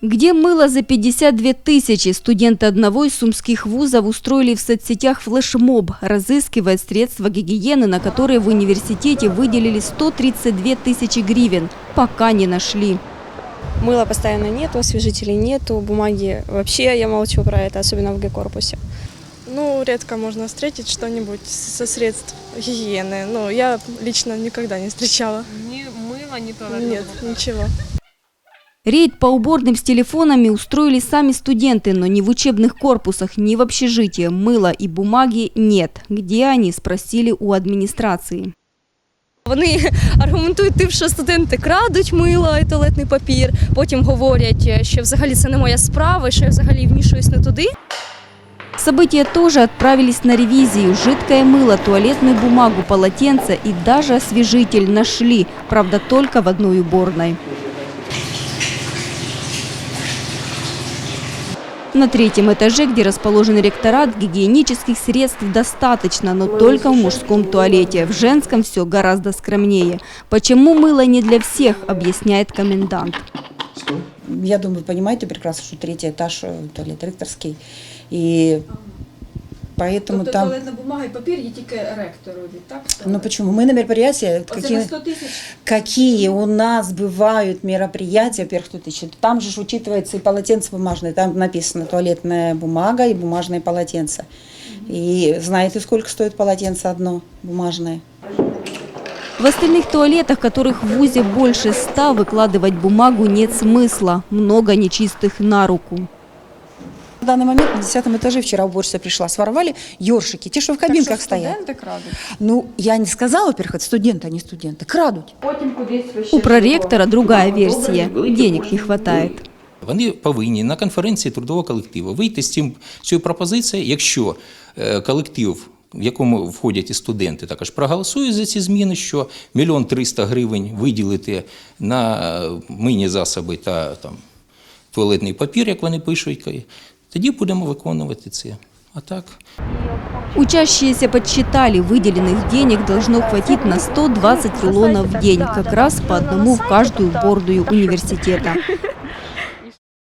Где мыло за 52 тысячи? Студенты одного из сумских вузов устроили в соцсетях флешмоб, разыскивая средства гигиены, на которые в университете выделили 132 тысячи гривен. Пока не нашли. Мыла постоянно нету, освежителей нету, бумаги вообще я молчу про это, особенно в Г-корпусе. Ну, редко можно встретить что-нибудь со средств гигиены. Ну, я лично никогда не встречала. Ни мыла, ни туалетного Нет, ничего. Рейд по уборным с телефонами устроили сами студенты, но ни в учебных корпусах, ни в общежитии мыла и бумаги нет. Где они, спросили у адміністрації. Вони аргументують тим, що студенти крадуть мило і туалетний папір. Потім говорять, що взагалі це не моя справа, що я взагалі вмішуюсь не туди. События тоже отправились на ревизию. Жидкое мыло, туалетную бумагу, полотенце и даже освежитель нашли. Правда, только в одной уборной. На третьем этаже, где расположен ректорат, гигиенических средств достаточно, но только в мужском туалете. В женском все гораздо скромнее. Почему мыло не для всех, объясняет комендант. Я думаю, понимаете прекрасно, что третий этаж э, туалет ректорский. И поэтому Тобто там... туалетна бумага і папір є тільки ректорові, так? Ну почему? Мы на мероприятия, Оце какие, на 100 тисяч. какие у нас бывают мероприятия, во-первых, тут еще, там же ж учитывается и полотенце бумажное, там написано туалетная бумага и бумажное полотенце. И знаете, сколько стоит полотенце одно бумажное? В остальных туалетах, которых в ВУЗе больше ста, выкладывать бумагу нет смысла. Много нечистых на руку. В данный момент на десятом этаже вчера уборщица пришла, своровали ёршики, те, что в кабинках стоят. Студенти крадуть. Ну, я не сказала, во-первых, это студенты, а не студенты. Крадут. У проректора другая версия. Денег не хватает. Вони повинні на конференції трудового колективу вийти з цим цією пропозицією, якщо е, колектив, в якому входять і студенти, також проголосують за ці зміни, що мільйон триста гривень виділити на е, мийні засоби та там, туалетний папір, як вони пишуть, тоді будемо виконувати це. А так. Учащиеся подсчитали, выделенных денег должно хватить на 120 рулонов в день, как раз по одному в каждую бордую университета.